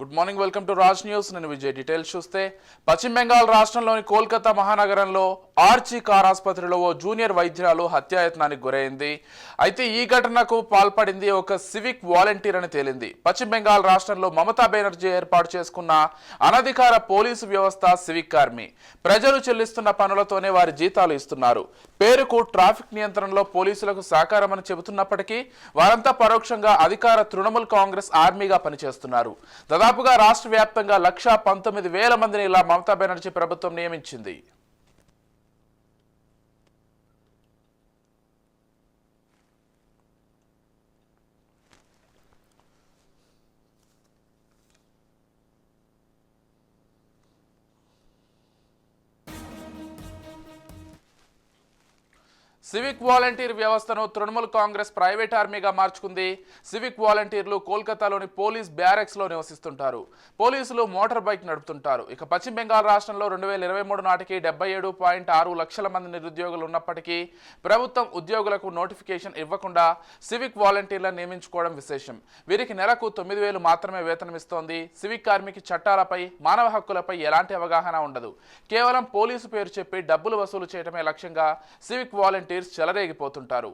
Good morning welcome to Raj news నేను Vijay. Details చూస్తే పశ్చిమ బెంగాల్ రాష్ట్రంలోని కోల్కతా మహానగరంలో ఆర్చి కార్ ఆసుపత్రిలో ఓ జూనియర్ వైద్యురాలు హత్యాయత్నానికి గురైంది. అయితే ఈ ఘటనకు పాల్పడింది ఒక సివిక్ వాలంటీర్ అని తేలింది. పశ్చిమ బెంగాల్ రాష్ట్రంలో మమతా బెనర్జీ ఏర్పాటు చేసుకున్న అనధికార పోలీసు వ్యవస్థ సివిక్ ఆర్మీ ప్రజలు చెల్లిస్తున్న పనులతోనే వారి జీతాలు ఇస్తున్నారు. పేరుకు ట్రాఫిక్ నియంత్రణలో పోలీసులకు సహకారమని చెబుతున్నప్పటికీ వారంతా పరోక్షంగా అధికార తృణమూల్ కాంగ్రెస్ ఆర్మీగా పనిచేస్తున్నారు. దాదాపుగా రాష్ట్ర వ్యాప్తంగా లక్షా పంతొమ్మిది వేల మందిని ఇలా మమతా బెనర్జీ ప్రభుత్వం నియమించింది. సివిక్ వాలంటీర్ వ్యవస్థను తృణమూల్ కాంగ్రెస్ ప్రైవేట్ ఆర్మీగా మార్చుకుంది. సివిక్ వాలంటీర్లు కోల్కతాలోని పోలీస్ బ్యారెక్స్లో నివసిస్తుంటారు. పోలీసులు మోటార్ బైక్ నడుపుతుంటారు. ఇక పశ్చిమ బెంగాల్ రాష్ట్రంలో రెండు వేల ఇరవై మూడు నాటికి డెబ్బై ఏడు పాయింట్ ఆరు లక్షల మంది నిరుద్యోగులు ఉన్నప్పటికీ ప్రభుత్వం ఉద్యోగులకు నోటిఫికేషన్ ఇవ్వకుండా సివిక్ వాలంటీర్లను నియమించుకోవడం విశేషం. వీరికి నెలకు తొమ్మిది వేలు మాత్రమే వేతనం ఇస్తోంది సివిక్ కార్మికి చట్టాలపై మానవ హక్కులపై ఎలాంటి అవగాహన ఉండదు. కేవలం పోలీసు పేరు చెప్పి డబ్బులు వసూలు చేయడమే లక్ష్యంగా సివిక్ వాలంటీర్ వాలంటీర్స్ చెలరేగిపోతుంటారు.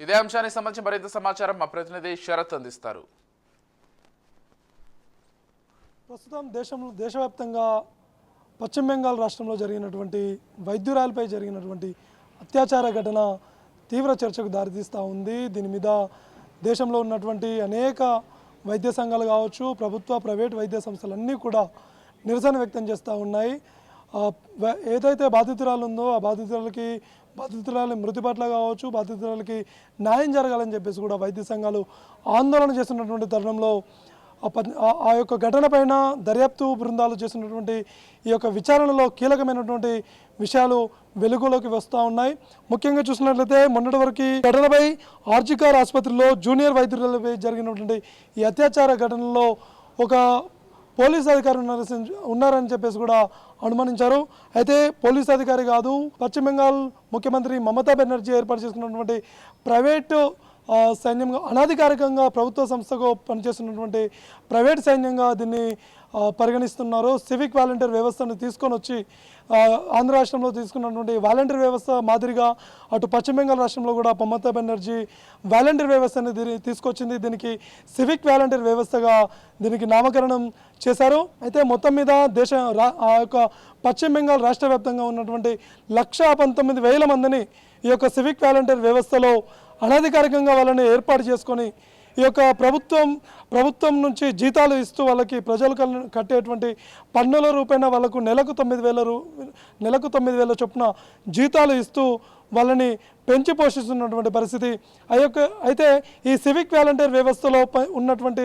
ఇదే అంశానికి సంబంధించి మరింత సమాచారం మా ప్రతినిధి శరత్ అందిస్తారు. ప్రస్తుతం దేశంలో దేశవ్యాప్తంగా పశ్చిమ బెంగాల్ రాష్ట్రంలో జరిగినటువంటి వైద్యురాలపై జరిగినటువంటి అత్యాచార ఘటన తీవ్ర చర్చకు దారితీస్తూ ఉంది. దీని మీద దేశంలో ఉన్నటువంటి అనేక వైద్య సంఘాలు కావచ్చు ప్రభుత్వ ప్రైవేట్ వైద్య సంస్థలన్నీ కూడా నిరసన వ్యక్తం చేస్తూ ఉన్నాయి. ఏదైతే బాధితురాలు ఉందో ఆ బాధితురాలకి బాధితురాలి మృతి పట్ల కావచ్చు బాధితురాలకి న్యాయం జరగాలని చెప్పేసి కూడా వైద్య సంఘాలు ఆందోళన చేస్తున్నటువంటి తరుణంలో ఆ ఆ- యొక్క ఘటన పైన దర్యాప్తు బృందాలు చేసినటువంటి ఈ యొక్క విచారణలో కీలకమైనటువంటి విషయాలు వెలుగులోకి వస్తూ ఉన్నాయి. ముఖ్యంగా చూసినట్లయితే మొన్నటి వరకు ఘటనపై ఆర్జికార్ ఆసుపత్రిలో జూనియర్ వైద్యులపై జరిగినటువంటి ఈ అత్యాచార ఘటనలో ఒక పోలీస్ అధికారి ఉన్నారని ఉన్నారని చెప్పేసి కూడా అనుమానించారు. అయితే పోలీస్ అధికారి కాదు పశ్చిమ బెంగాల్ ముఖ్యమంత్రి మమతా బెనర్జీ ఏర్పాటు చేసుకున్నటువంటి ప్రైవేటు సైన్యంగా అనాధికారికంగా ప్రభుత్వ సంస్థకు పనిచేస్తున్నటువంటి ప్రైవేట్ సైన్యంగా దీన్ని పరిగణిస్తున్నారు సివిక్ వాలంటీర్ వ్యవస్థను తీసుకొని వచ్చి ఆంధ్ర రాష్ట్రంలో తీసుకున్నటువంటి వాలంటీర్ వ్యవస్థ మాదిరిగా అటు పశ్చిమ బెంగాల్ రాష్ట్రంలో కూడా మమతా బెనర్జీ వాలంటీర్ వ్యవస్థని తీసుకొచ్చింది. దీనికి సివిక్ వాలంటీర్ వ్యవస్థగా దీనికి నామకరణం చేశారు. అయితే మొత్తం మీద దేశ రా- ఆ యొక్క పశ్చిమ బెంగాల్ రాష్ట్ర వ్యాప్తంగా ఉన్నటువంటి లక్ష పంతొమ్మిది వేల మందిని ఈ యొక్క సివిక్ వాలంటీర్ వ్యవస్థలో అనధికారికంగా వాళ్ళని ఏర్పాటు చేసుకొని ఈ యొక్క ప్రభుత్వం ప్రభుత్వం నుంచి జీతాలు ఇస్తూ వాళ్ళకి ప్రజలు కట్టేటువంటి పన్నుల రూపేణ వాళ్ళకు నెలకు తొమ్మిది వేల రూ నెలకు తొమ్మిది వేల చొప్పున జీతాలు ఇస్తూ వాళ్ళని పెంచి పోషిస్తున్నటువంటి పరిస్థితి. ఆ యొక్క అయితే ఈ సివిక్ వాలంటీర్ వ్యవస్థలో ప- ఉన్నటువంటి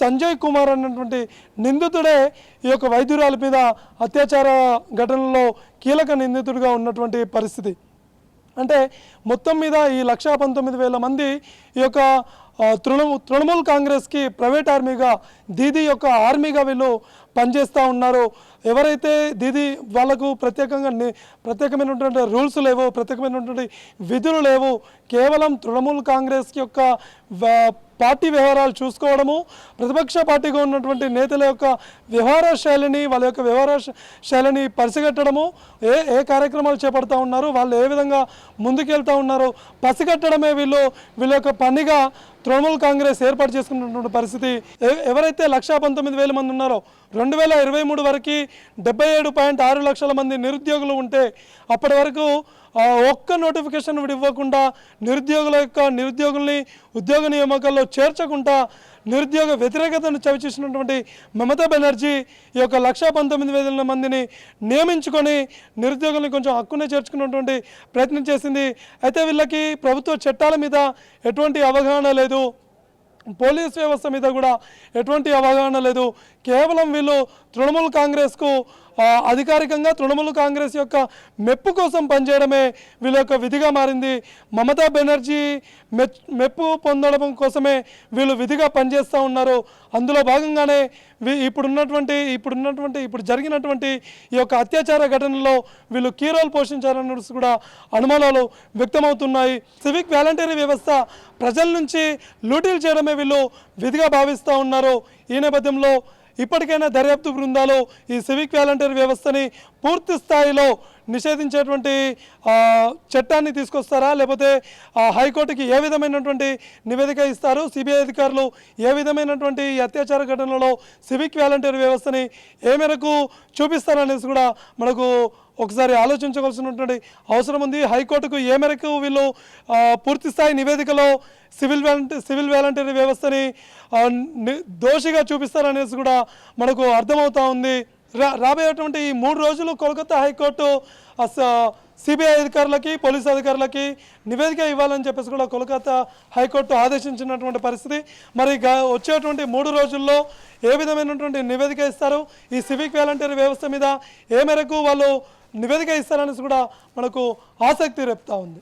సంజయ్ కుమార్ అన్నటువంటి నిందితుడే ఈ యొక్క వైద్యురాలి మీద అత్యాచార ఘటనలో కీలక నిందితుడిగా ఉన్నటువంటి పరిస్థితి. అంటే మొత్తం మీద ఈ లక్షా పంతొమ్మిది వేల మంది ఈ యొక్క తృణమూ తృణమూల్ కాంగ్రెస్కి ప్రైవేట్ ఆర్మీగా దీదీ యొక్క ఆర్మీగా వీళ్ళు పనిచేస్తూ ఉన్నారు. ఎవరైతే దీదీ వాళ్ళకు ప్రత్యేకంగా ప్రత్యేకమైనటువంటి రూల్స్ లేవు ప్రత్యేకమైనటువంటి విధులు లేవు కేవలం తృణమూల్ కాంగ్రెస్ యొక్క పార్టీ వ్యవహారాలు చూసుకోవడము ప్రతిపక్ష పార్టీగా ఉన్నటువంటి నేతల యొక్క వ్యవహార శైలిని వాళ్ళ యొక్క వ్యవహార శైలిని పసిగట్టడము ఏ ఏ కార్యక్రమాలు చేపడతా ఉన్నారు వాళ్ళు ఏ విధంగా ముందుకెళ్తా ఉన్నారు పసిగట్టడమే వీళ్ళు వీళ్ళ యొక్క పనిగా తృణమూల్ కాంగ్రెస్ ఏర్పాటు చేసుకున్నటువంటి పరిస్థితి. ఎవరైతే లక్షా పంతొమ్మిది వేల మంది ఉన్నారో రెండు వేల ఇరవై మూడు వరకు డెబ్బై ఏడు పాయింట్ ఆరు లక్షల మంది నిరుద్యోగులు ఉంటే అప్పటి వరకు ఒక్క నోటిఫికేషన్ కూడా ఇవ్వకుండా నిరుద్యోగుల యొక్క నిరుద్యోగుల్ని ఉద్యోగ నియామకాల్లో చేర్చకుండా నిరుద్యోగ వ్యతిరేకతను చవిచూసినటువంటి మమతా బెనర్జీ ఈ యొక్క లక్షా పంతొమ్మిది వేల మందిని నియమించుకొని నిరుద్యోగుల్ని కొంచెం హక్కునే చేర్చుకున్నటువంటి ప్రయత్నం చేసింది. అయితే వీళ్ళకి ప్రభుత్వ చట్టాల మీద ఎటువంటి అవగాహన లేదు. పోలీస్ వ్యవస్థ మీద కూడా ఎటువంటి అవగాహన లేదు. కేవలం వీళ్ళు తృణమూల్ కాంగ్రెస్కు అధికారికంగా తృణమూల్ కాంగ్రెస్ యొక్క మెప్పు కోసం పనిచేయడమే వీళ్ళ యొక్క విధిగా మారింది. మమతా బెనర్జీ మెప్పు పొందడం కోసమే వీళ్ళు విధిగా పనిచేస్తూ ఉన్నారు. అందులో భాగంగానే వీ- ఇప్పుడున్నటువంటి ఇప్పుడున్నటువంటి ఇప్పుడు జరిగినటువంటి ఈ యొక్క అత్యాచార ఘటనలో వీళ్ళు కీ రోల్ పోషించారన్న కూడా అనుమానాలు వ్యక్తమవుతున్నాయి. సివిక్ వాలంటీరీ వ్యవస్థ ప్రజల నుంచి లూటీలు చేయడమే వీళ్ళు విధిగా భావిస్తూ ఉన్నారు. ఈ నేపథ్యంలో ఇప్పటికైనా దర్యాప్తు బృందాలు ఈ సివిక్ వాలంటీర్ వ్యవస్థని పూర్తి స్థాయిలో నిషేధించేటువంటి చట్టాన్ని తీసుకొస్తారా? లేకపోతే ఆ, హైకోర్టుకి ఏ విధమైనటువంటి నివేదిక ఇస్తారు? సిబిఐ అధికారులు ఏ విధమైనటువంటి అత్యాచార ఘటనలో సివిక్ వాలంటీర్ వ్యవస్థని ఏ మేరకు చూపిస్తారనేసి కూడా మనకు ఒకసారి ఆలోచించవలసినటువంటి అవసరం ఉంది. హైకోర్టుకు ఏ మేరకు వీళ్ళు పూర్తిస్థాయి పూర్తి స్థాయి నివేదికలో సివిల్ వాలంటీ సివిల్ వాలంటీర్ వ్యవస్థని దోషిగా చూపిస్తారనేసి కూడా మనకు అర్థమవుతా ఉంది. రా రాబోయేటువంటి ఈ మూడు రోజులు కోల్కతా హైకోర్టు సిబిఐ అధికారులకి పోలీసు అధికారులకి నివేదిక ఇవ్వాలని చెప్పేసి కూడా కోల్కతా హైకోర్టు ఆదేశించినటువంటి పరిస్థితి. మరి వచ్చేటువంటి మూడు రోజుల్లో ఏ విధమైనటువంటి నివేదిక ఇస్తారు? ఈ సివిక్ వాలంటీర్ వ్యవస్థ మీద ఏ మేరకు వాళ్ళు నివేదిక ఇస్తారనేసి కూడా మనకు ఆసక్తి రేపుతూ ఉంది.